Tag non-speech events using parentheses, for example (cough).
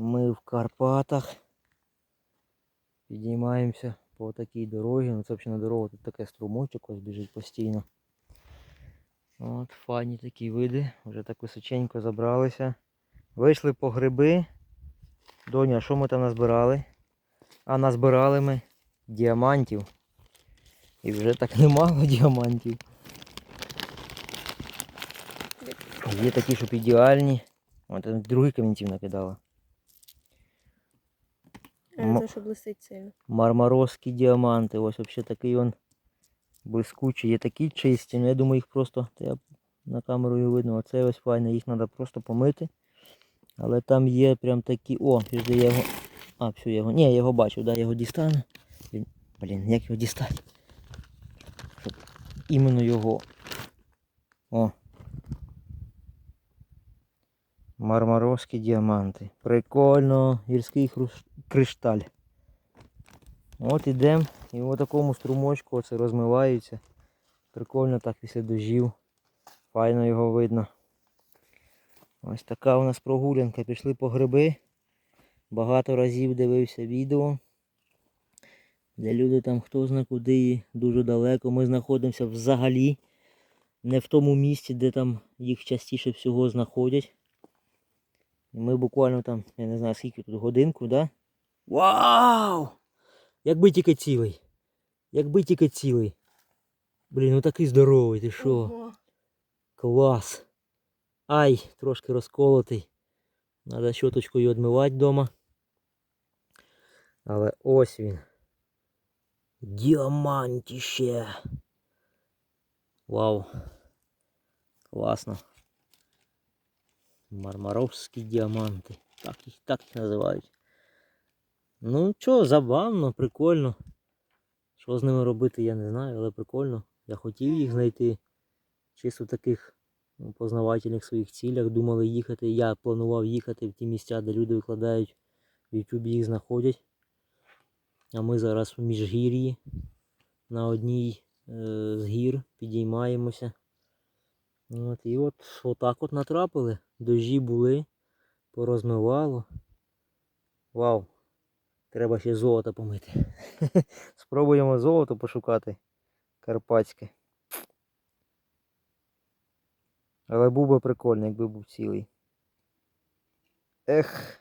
Ми в Карпатах. Підіймаємося по такій дорозі. Ну це взагалі не дорога, тут таке струмочок ось біжить постійно. От, файні такі види. Вже так височенько забралися. Вийшли по гриби. Доня, що ми там назбирали? А назбирали ми діамантів. І вже так (laughs) немало діамантів. Є такі, щоб ідеальні. От другий камінців накидала. М- це що блистить сильно. Мармарозькі діаманти. Ось взагалі такий он блискучий. Є такі чисті, ну я думаю, їх просто я на камеру його видно. Оце ось файне, їх треба просто помити. Але там є прям такі. О, пізде я його. А, все, я його. Ні, я його бачив, да, я його дістану. Він... Блін, як його дістати? Іменно його. О. Мармарозькі діаманти. Прикольно, гірський кришталь. От ідемо і в такому струмочку оце розмивається. Прикольно так після дождів. Файно його видно. Ось така у нас прогулянка. Пішли по гриби. Багато разів дивився відео. Де люди там хто зна куди дуже далеко. Ми знаходимося взагалі не в тому місці, де там їх частіше всього знаходять. І ми буквально там, я не знаю скільки тут годинку, да? Вау! Якби тільки цілий. Якби тільки цілий. Блін, ну такий здоровий, ти що? Ого. Клас. Ай, трошки розколотий. Надо щоточкою відмивати вдома. Але ось він. Діамантіще. Вау. Класно. Мармаровські діаманти. Так їх, так їх називають. Ну що, забавно, прикольно. Що з ними робити, я не знаю, але прикольно. Я хотів їх знайти. Чисто в таких ну, познавательних своїх цілях. Думали їхати. Я планував їхати в ті місця, де люди викладають в YouTube їх знаходять. А ми зараз в міжгір'ї на одній е, з гір підіймаємося. От, і от отак от натрапили. Дожі були, порозмивало. Вау! Треба ще золото помити. (laughs) Спробуємо золото пошукати. Карпатське. Але був би прикольний, якби був цілий. Ех.